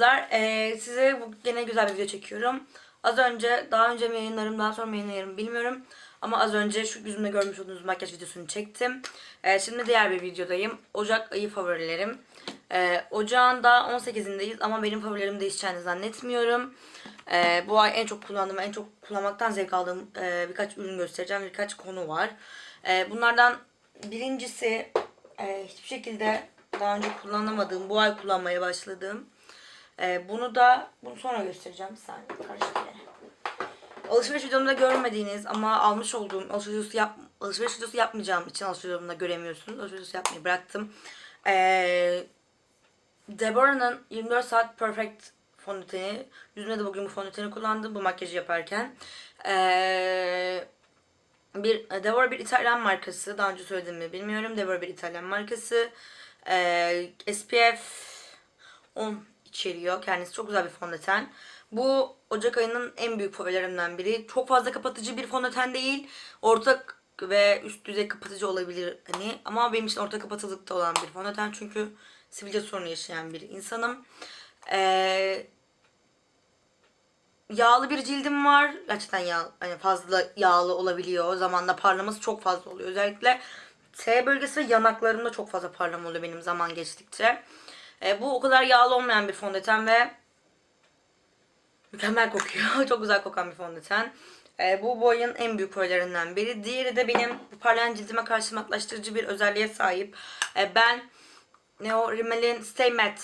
kızlar. Ee, size bu gene güzel bir video çekiyorum. Az önce, daha önce mi yayınlarım, daha sonra mı yayınlarım bilmiyorum. Ama az önce şu yüzümde görmüş olduğunuz makyaj videosunu çektim. Ee, şimdi diğer bir videodayım. Ocak ayı favorilerim. Ee, ocağın daha 18'indeyiz ama benim favorilerim değişeceğini zannetmiyorum. Ee, bu ay en çok kullandığım, en çok kullanmaktan zevk aldığım e, birkaç ürün göstereceğim. Birkaç konu var. Ee, bunlardan birincisi e, hiçbir şekilde daha önce kullanamadığım, bu ay kullanmaya başladığım. Ee, bunu da bunu sonra göstereceğim. Bir saniye karışık. Alışveriş videomda görmediğiniz ama almış olduğum alışveriş videosu, yap, alışveriş videosu yapmayacağım için alışveriş videomda göremiyorsunuz. Alışveriş videosu yapmayı bıraktım. Ee, Deborah'nın 24 saat perfect fondöteni. Yüzüme de bugün bu fondöteni kullandım bu makyajı yaparken. Ee, bir Deborah bir İtalyan markası. Daha önce söyledim mi bilmiyorum. Deborah bir İtalyan markası. Ee, SPF 10 içeriyor. Kendisi çok güzel bir fondöten. Bu Ocak ayının en büyük favorilerimden biri. Çok fazla kapatıcı bir fondöten değil. Orta ve üst düzey kapatıcı olabilir hani ama benim için orta kapatılıkta olan bir fondöten çünkü sivilce sorunu yaşayan bir insanım. Ee, yağlı bir cildim var. Gerçekten yağ, hani fazla yağlı olabiliyor. Zamanla parlaması çok fazla oluyor. Özellikle T bölgesi ve yanaklarımda çok fazla parlama oluyor benim zaman geçtikçe. Ee, bu o kadar yağlı olmayan bir fondöten ve mükemmel kokuyor. çok güzel kokan bir fondöten. Ee, bu boyun en büyük boylarından biri. Diğeri de benim parlayan cildime karşı matlaştırıcı bir özelliğe sahip. Ee, ben ne o Rimmel'in Stay Matte.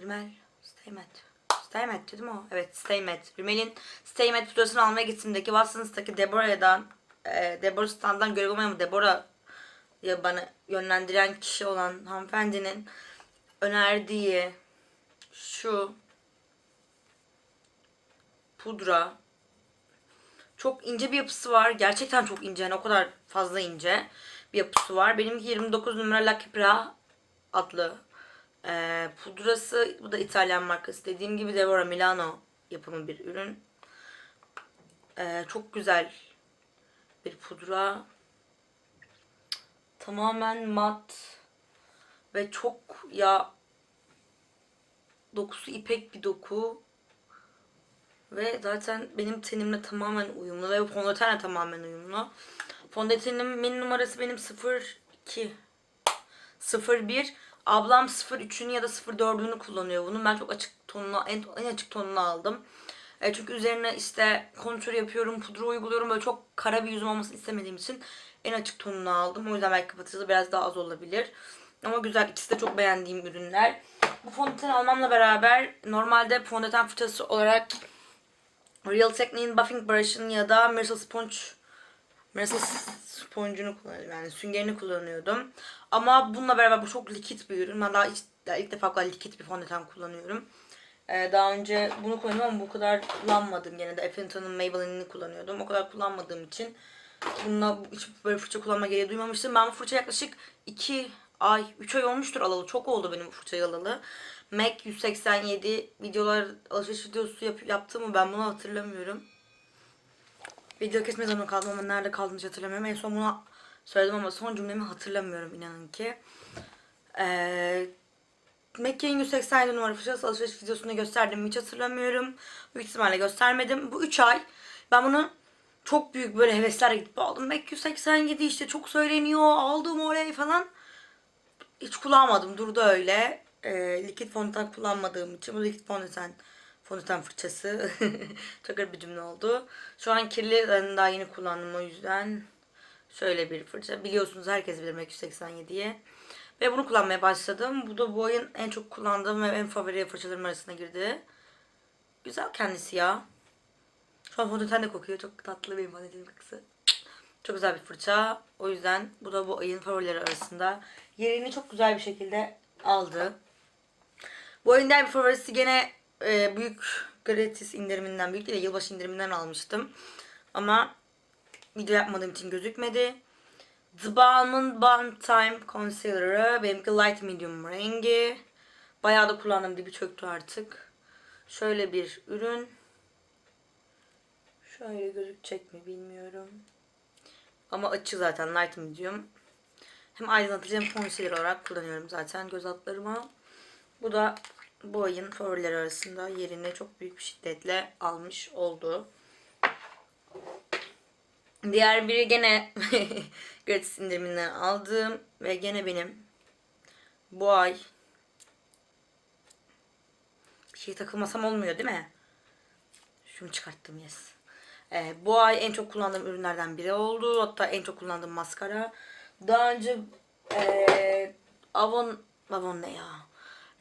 Rimmel Stay Matte. Stay Matte değil mi o? Evet Stay Matte. Rimmel'in Stay Matte pudrasını almaya gittiğimdeki Watsons'taki Deborah'dan e, Deborah standdan görev olmayan Deborah ya bana yönlendiren kişi olan hanımefendinin önerdiği şu pudra çok ince bir yapısı var. Gerçekten çok ince. Yani o kadar fazla ince bir yapısı var. Benimki 29 numara La Capra adlı e, pudrası. Bu da İtalyan markası. Dediğim gibi Deborah Milano yapımı bir ürün. E, çok güzel bir pudra. Tamamen mat ve çok ya dokusu ipek bir doku. Ve zaten benim tenimle tamamen uyumlu ve fondötenle tamamen uyumlu. Fondötenimin numarası benim 02 01 Ablam 03'ünü ya da 04'ünü kullanıyor bunu. Ben çok açık tonunu, en, en açık tonunu aldım. E, çünkü üzerine işte kontür yapıyorum, pudra uyguluyorum. Böyle çok kara bir yüzüm olmasını istemediğim için en açık tonunu aldım. O yüzden belki kapatıcısı biraz daha az olabilir. Ama güzel. ikisi de çok beğendiğim ürünler. Bu fondöten almamla beraber normalde fondöten fırçası olarak Real Technique'in Buffing Brush'ın ya da Miracle Sponge Miracle Sponge'unu kullanıyordum. Yani süngerini kullanıyordum. Ama bununla beraber bu çok likit bir ürün. Ben daha ilk, daha ilk defa kadar likit bir fondöten kullanıyorum. Ee, daha önce bunu kullanıyordum ama bu kadar kullanmadım. Gene de Effenton'un Maybelline'ini kullanıyordum. O kadar kullanmadığım için bununla hiç böyle fırça kullanma gereği duymamıştım. Ben bu fırça yaklaşık 2 ay, 3 ay olmuştur alalı. Çok oldu benim fırçayı alalı. MAC 187 videolar alışveriş videosu yap, yaptığımı ben bunu hatırlamıyorum. Video kesme zorunda kaldım ama nerede kaldığını hiç hatırlamıyorum. En son bunu söyledim ama son cümlemi hatırlamıyorum inanın ki. Ee, MAC'in 187 numara fırçası alışveriş videosunu gösterdim hiç hatırlamıyorum. Büyük ihtimalle göstermedim. Bu 3 ay ben bunu çok büyük böyle heveslerle gidip aldım. MAC 187 işte çok söyleniyor aldım oraya falan. Hiç kullanmadım durdu öyle. Ee, likit fondöten kullanmadığım için bu likit fondöten fondöten fırçası çok garip bir cümle oldu. Şu an kirli daha yeni kullandım o yüzden şöyle bir fırça. Biliyorsunuz herkes bilir MAC 187'ye. Ve bunu kullanmaya başladım. Bu da bu ayın en çok kullandığım ve en favori fırçalarım arasına girdi. Güzel kendisi ya. Şu an fondöten de kokuyor. Çok tatlı benim fondötenim kokusu. Çok güzel bir fırça. O yüzden bu da bu ayın favorileri arasında. Yerini çok güzel bir şekilde aldı. Bu ayın diğer bir favorisi gene e, büyük gratis indiriminden, büyük değil de yılbaşı indiriminden almıştım. Ama video yapmadığım için gözükmedi. The Balm'ın Balm Time Concealer'ı. Benimki Light Medium rengi. Bayağı da kullandım. Dibi çöktü artık. Şöyle bir ürün. Şöyle gözükecek mi bilmiyorum. Ama açı zaten Light Medium. Hem aydınlatıcı hem concealer olarak kullanıyorum zaten göz altlarıma. Bu da bu ayın favorileri arasında yerini çok büyük bir şiddetle almış oldu. Diğer biri gene gratis indiriminden aldığım ve gene benim bu ay şey takılmasam olmuyor değil mi? Şunu çıkarttım yes. Ee, bu ay en çok kullandığım ürünlerden biri oldu. Hatta en çok kullandığım maskara. Daha önce ee, Avon Avon ne ya?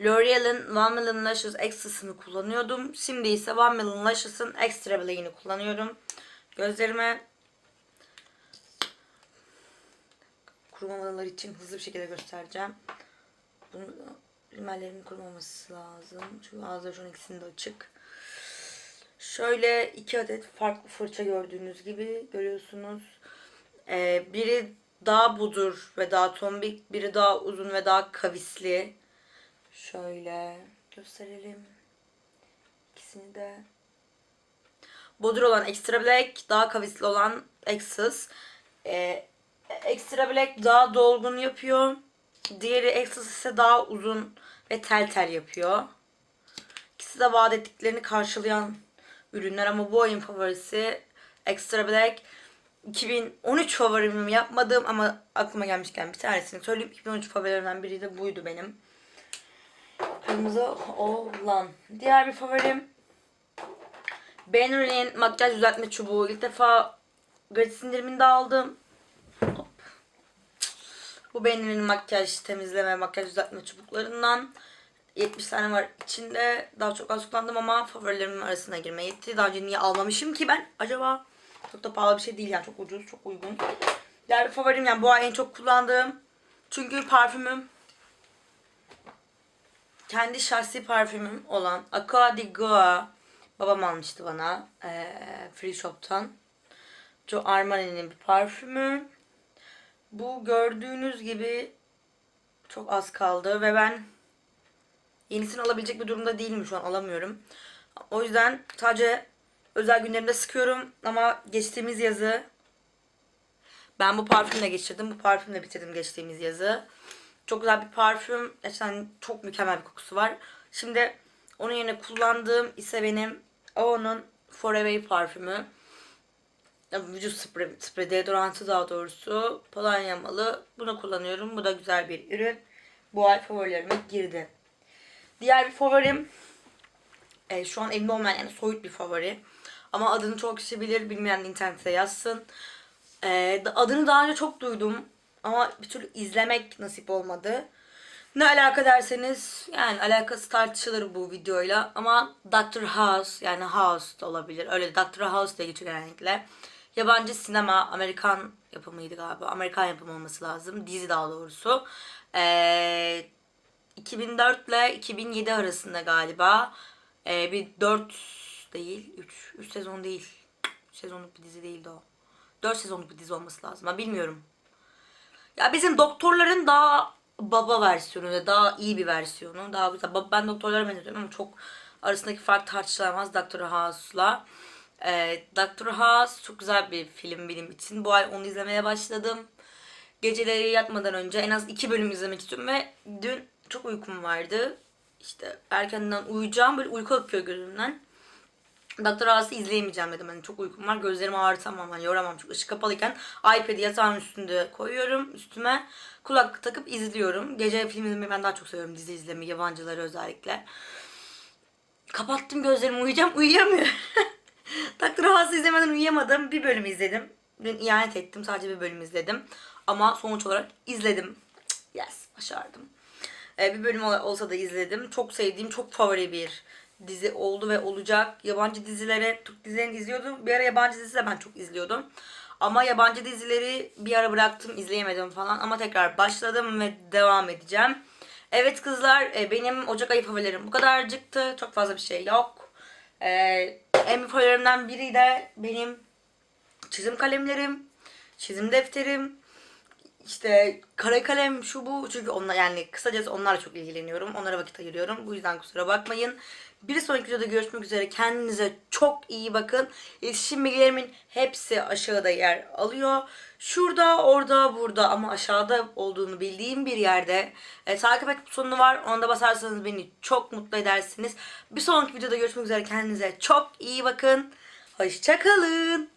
L'Oreal'ın One Million Lashes Extra'sını kullanıyordum. Şimdi ise One Million Lashes'ın Extra Black'ini kullanıyorum. Gözlerime kurumamaları için hızlı bir şekilde göstereceğim. Bunu rimellerimin kurumaması lazım. Çünkü ağızları şu an ikisinin de açık. Şöyle iki adet farklı fırça gördüğünüz gibi görüyorsunuz. Ee, biri daha budur ve daha tombik, biri daha uzun ve daha kavisli. Şöyle gösterelim. İkisini de. Budur olan Extra Black, daha kavisli olan Exus. Ee, Extra Black daha dolgun yapıyor. Diğeri Exus ise daha uzun ve tel tel yapıyor. İkisi de vaat ettiklerini karşılayan ürünler ama bu ayın favorisi Extra Black. 2013 favorimi yapmadığım ama aklıma gelmişken bir tanesini söyleyeyim. 2013 favorilerimden biri de buydu benim. Kırmızı olan. Diğer bir favorim Benri'nin makyaj düzeltme çubuğu. İlk defa gratis indiriminde aldım. Hop. Bu Benri'nin makyaj temizleme, makyaj düzeltme çubuklarından. 70 tane var içinde. Daha çok az kullandım ama favorilerimin arasına girmeye yetti. Daha önce niye almamışım ki ben acaba? Çok da pahalı bir şey değil yani çok ucuz, çok uygun. Diğer favorim yani bu ay en çok kullandığım. Çünkü parfümüm kendi şahsi parfümüm olan Aqua di Goa babam almıştı bana eee Free Shop'tan. Joe Armani'nin bir parfümü. Bu gördüğünüz gibi çok az kaldı ve ben yenisini alabilecek bir durumda değilim şu an alamıyorum. O yüzden sadece özel günlerimde sıkıyorum ama geçtiğimiz yazı ben bu parfümle geçirdim. Bu parfümle bitirdim geçtiğimiz yazı. Çok güzel bir parfüm. Gerçekten çok mükemmel bir kokusu var. Şimdi onun yerine kullandığım ise benim Avon'un Forever parfümü. Vücut sprey, sprey deodorantı daha doğrusu. Polonyamalı. Bunu kullanıyorum. Bu da güzel bir ürün. Bu ay favorilerime girdi. Diğer bir favorim e, şu an elimde olmayan yani soyut bir favori. Ama adını çok kişi bilir. Bilmeyen de internette yazsın. E, adını daha önce çok duydum. Ama bir türlü izlemek nasip olmadı. Ne alaka derseniz yani alakası tartışılır bu videoyla ama Doctor House yani House da olabilir. Öyle Doctor House diye geçiyor genellikle. Yabancı sinema Amerikan yapımıydı galiba. Amerikan yapımı olması lazım. Dizi daha doğrusu. Ee, 2004 ile 2007 arasında galiba ee, bir 4 değil 3 3 sezon değil. 3 sezonluk bir dizi değildi o. 4 sezonluk bir dizi olması lazım. Ha, bilmiyorum. Ya bizim doktorların daha baba versiyonu ve daha iyi bir versiyonu. Daha güzel. Ben doktorlara benzetiyorum ama çok arasındaki fark tartışılamaz Doctor House'la. Ee, Doctor House çok güzel bir film benim için. Bu ay onu izlemeye başladım. Geceleri yatmadan önce en az iki bölüm izlemek istiyorum ve dün çok uykum vardı. İşte erkenden uyuyacağım. Böyle uyku akıyor gözümden. Doktor House'ı izleyemeyeceğim dedim. Hani çok uykum var. Gözlerimi ağrıtamam. Hani yoramam. Çünkü ışık kapalıyken iPad'i yatağın üstünde koyuyorum. Üstüme kulak takıp izliyorum. Gece film izlemeyi ben daha çok seviyorum. Dizi izlemeyi. Yabancıları özellikle. Kapattım gözlerimi uyuyacağım. Uyuyamıyorum. Doktor House'ı izlemeden uyuyamadım. Bir bölüm izledim. Dün ihanet ettim. Sadece bir bölüm izledim. Ama sonuç olarak izledim. Yes. Başardım. Ee, bir bölüm ol- olsa da izledim. Çok sevdiğim, çok favori bir dizi oldu ve olacak. Yabancı dizilere, Türk dizilerini izliyordum. Bir ara yabancı dizi de ben çok izliyordum. Ama yabancı dizileri bir ara bıraktım, izleyemedim falan. Ama tekrar başladım ve devam edeceğim. Evet kızlar, e, benim Ocak ayı favorilerim bu kadarcıktı. Çok fazla bir şey yok. Ee, en büyük favorilerimden biri de benim çizim kalemlerim, çizim defterim, işte kara kalem şu bu çünkü onlar yani kısacası onlarla çok ilgileniyorum. Onlara vakit ayırıyorum. Bu yüzden kusura bakmayın. Bir sonraki videoda görüşmek üzere. Kendinize çok iyi bakın. İletişim bilgilerimin hepsi aşağıda yer alıyor. Şurada, orada, burada ama aşağıda olduğunu bildiğim bir yerde e, takip et butonu var. Ona da basarsanız beni çok mutlu edersiniz. Bir sonraki videoda görüşmek üzere. Kendinize çok iyi bakın. Hoşçakalın.